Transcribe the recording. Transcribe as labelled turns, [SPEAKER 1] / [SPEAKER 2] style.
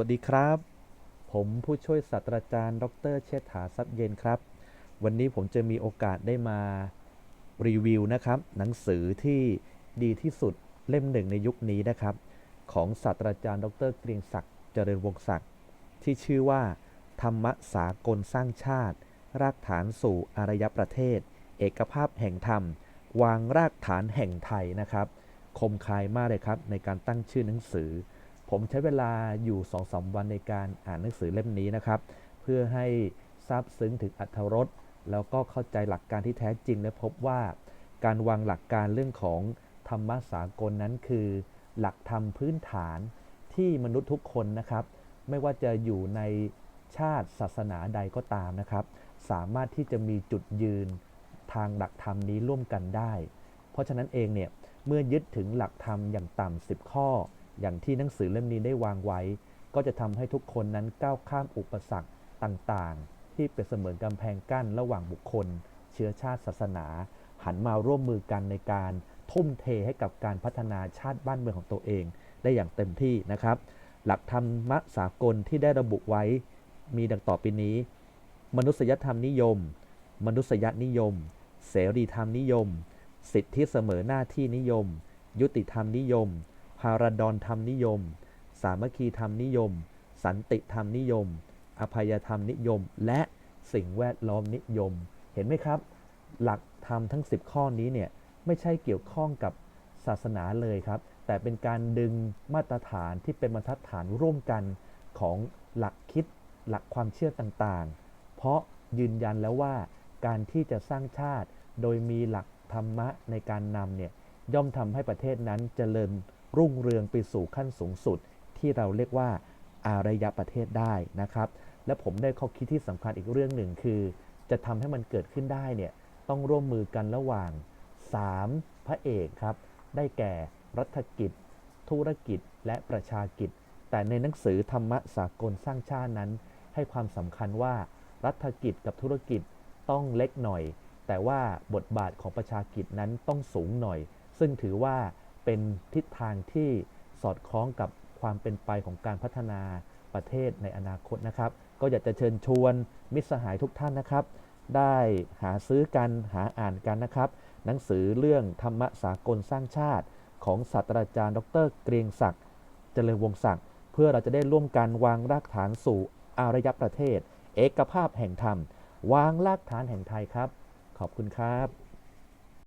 [SPEAKER 1] วัสดีครับ ผมผู้ช่วยศาสตราจารย์ ดร เชษฐาทรัพย์เย็นครับ วันนี้ผมจะมีโอกาสได้มารีวิวนะครับ หนังสือที่ดีที่สุดเล่มหนึ่งในยุคนี้นะครับ ของศาสตราจารย์ ดรเกรียงศักดิ์เจริญวงศักดิ์ที่ชื่อว่า ธรรมสากลสร้างชาติ รากฐานสู่อารยประเทศ เอกภาพแห่งธรรม วางรากฐานแห่งไทยนะครับ คมคายมากเลยครับในการตั้งชื่อหนังสือ ผมใช้เวลาอยู่2อสวันในการอ่านหนังสือเล่มนี้นะครับ เพื่อให้ทราบซึ้งถึงอรรถรสแล้วก็เข้าใจหลักการที่แท้จริงและพบว่า การวางหลักการเรื่องของธรรมะสากลนั้นคือ หลักธรรมพื้นฐานที่มนุษย์ทุกคนนะครับ ไม่ว่าจะอยู่ในชาติศาสนาใดก็ตามนะครับ สามารถที่จะมีจุดยืนทางหลักธรรมนี้ร่วมกันได้ เพราะฉะนั้นเองเนี่ยเมื่อยึดถึงหลักธรรมอย่างต่ำ10 ข้อ อย่างที่หนังสือเล่มนี้ได้วางไว้ ก็จะทำให้ทุกคนนั้นก้าวข้ามอุปสรรคต่างๆ ที่เป็นเสมือนกำแพงกั้นระหว่างบุคคล เชื้อชาติศาสนา หันมาร่วมมือกันในการทุ่มเทให้กับการพัฒนาชาติบ้านเมืองของตัวเอง ได้อย่างเต็มที่นะครับ หลักธรรมะสากลที่ได้ระบุไว้มีดังต่อไปนี้ มนุษยธรรมนิยม มนุษยนิยม เสรีธรรมนิยม สิทธิเสมอหน้าที่นิยม ยุติธรรมนิยม พาราดอนธรรมนิยม สามัคคีธรรมนิยม สันติธรรมนิยม อภัยธรรมนิยม และสิ่งแวดล้อมนิยม เห็นไหมครับ หลักธรรมทั้ง 10 ข้อนี้เนี่ยไม่ใช่เกี่ยวข้องกับศาสนาเลยครับ แต่เป็นการดึงมาตรฐานที่เป็นบรรทัดฐานร่วมกันของหลักคิดหลักความเชื่อต่างๆ เพราะยืนยันแล้วว่าการที่จะสร้างชาติโดยมีหลักธรรมะในการนำเนี่ย ย่อมทำให้ประเทศนั้นเจริญรุ่งเรืองไปสู่ขั้นสูงสุด ที่เราเรียกว่าอารยประเทศได้นะครับ และผมได้ข้อคิดที่สำคัญอีกเรื่องหนึ่งคือ จะทำให้มันเกิดขึ้นได้เนี่ยต้องร่วมมือกันระหว่าง 3 พระเอกครับ ได้แก่รัฐกิจ ธุรกิจและประชากิจ แต่ในหนังสือธรรมะสากลสร้างชาตินั้น ให้ความสำคัญว่ารัฐกิจกับธุรกิจต้องเล็กหน่อย แต่ว่าบทบาทของประชากิจนั้นต้องสูงหน่อย ซึ่งถือว่าเป็นทิศทางที่สอดคล้องกับความเป็นไปของการพัฒนาประเทศในอนาคตนะครับ ก็อยากจะเชิญชวนมิตรสหายทุกท่านนะครับ ได้หาซื้อกันหาอ่านกันนะครับ หนังสือเรื่องธรรมสากลสร้างชาติ ของศาสตราจารย์ ดร เกรียงศักดิ์เจริญวงศ์ศักดิ์เพื่อเราจะได้ร่วมกันวางรากฐานสู่อารยประเทศ เอกภาพแห่งธรรม วางรากฐานแห่งไทยครับ ขอบคุณครับ